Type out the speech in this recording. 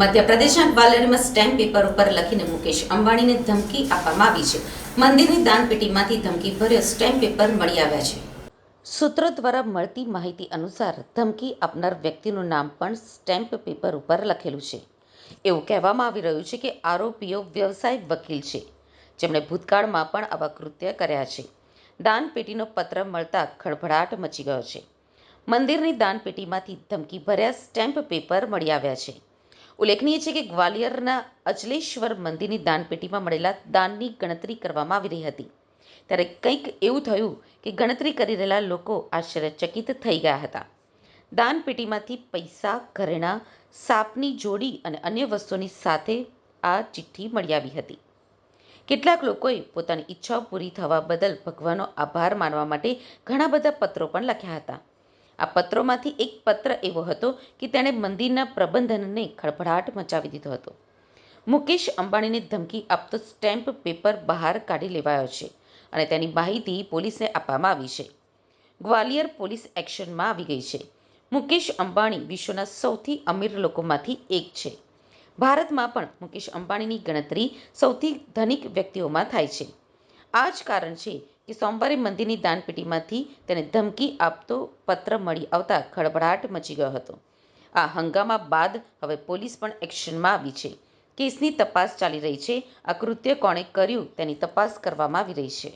મધ્યપ્રદેશના ગ્વાલિયરમાં stamp paper ઉપર લખીને મુકેશ અંબાણીને ધમકી આપવામાં આવી છે. મંદિરની દાનપેટીમાંથી ધમકી ભર્યો સ્ટેમ્પ પેપર મળી આવ્યા છે. સૂત્રો દ્વારા મળતી માહિતી અનુસાર ધમકી આપનાર વ્યક્તિનું નામ પણ સ્ટેમ્પ પેપર ઉપર લખેલું છે. એવું કહેવામાં આવી રહ્યું છે કે આરોપીઓ વ્યવસાય વકીલ છે. જેમણે ભૂતકાળમાં પણ આવા કૃત્ય કર્યા છે. દાનપેટીનો પત્ર મળતા ખળભળાટ મચી ગયો છે. મંદિરની દાનપેટીમાંથી ધમકી ભર્યા સ્ટેમ્પ પેપર મળી આવ્યા છે. ઉલ્લેખનીય છે કે ગ્વાલિયરના અચલેશ્વર મંદિરની દાનપેટીમાં મળેલા દાનની ગણતરી કરવામાં આવી રહી હતી. ત્યારે કંઈક એવું થયું કે ગણતરી કરી રહેલા લોકો આશ્ચર્યચકિત થઈ ગયા હતા. દાનપેટીમાંથી પૈસા, ઘરેણાં, સાપની જોડી અને અન્ય વસ્તુઓની સાથે આ ચિઠ્ઠી મળી આવી હતી. કેટલાક લોકોએ પોતાની ઈચ્છાઓ પૂરી થવા બદલ ભગવાનનો આભાર માનવા માટે ઘણા બધા પત્રો પણ લખ્યા હતા. આ પત્રોમાંથી એક પત્ર એવો હતો કે તેણે મંદિરના પ્રબંધનને ખળભળાટ મચાવી દીધો હતો. મુકેશ અંબાણીને ધમકી આપતો સ્ટેમ્પ પેપર બહાર કાઢી લેવાયો છે અને તેની માહિતી પોલીસને આપવામાં આવી છે. ગ્વાલિયર પોલીસ એક્શનમાં આવી ગઈ છે. મુકેશ અંબાણી વિશ્વના સૌથી અમીર લોકોમાંથી એક છે. ભારતમાં પણ મુકેશ અંબાણીની ગણતરી સૌથી ધનિક વ્યક્તિઓમાં થાય છે. આ જ કારણ છે કે સોમવારે મંદિરની દાનપેટીમાંથી તેને ધમકી આપતો પત્ર મળી આવતા ખળભળાટ મચી ગયો હતો. આ હંગામા બાદ હવે પોલીસ પણ એક્શનમાં આવી છે. કેસની તપાસ ચાલી રહી છે. આ કૃત્ય કોણે કર્યું તેની તપાસ કરવામાં આવી રહી છે.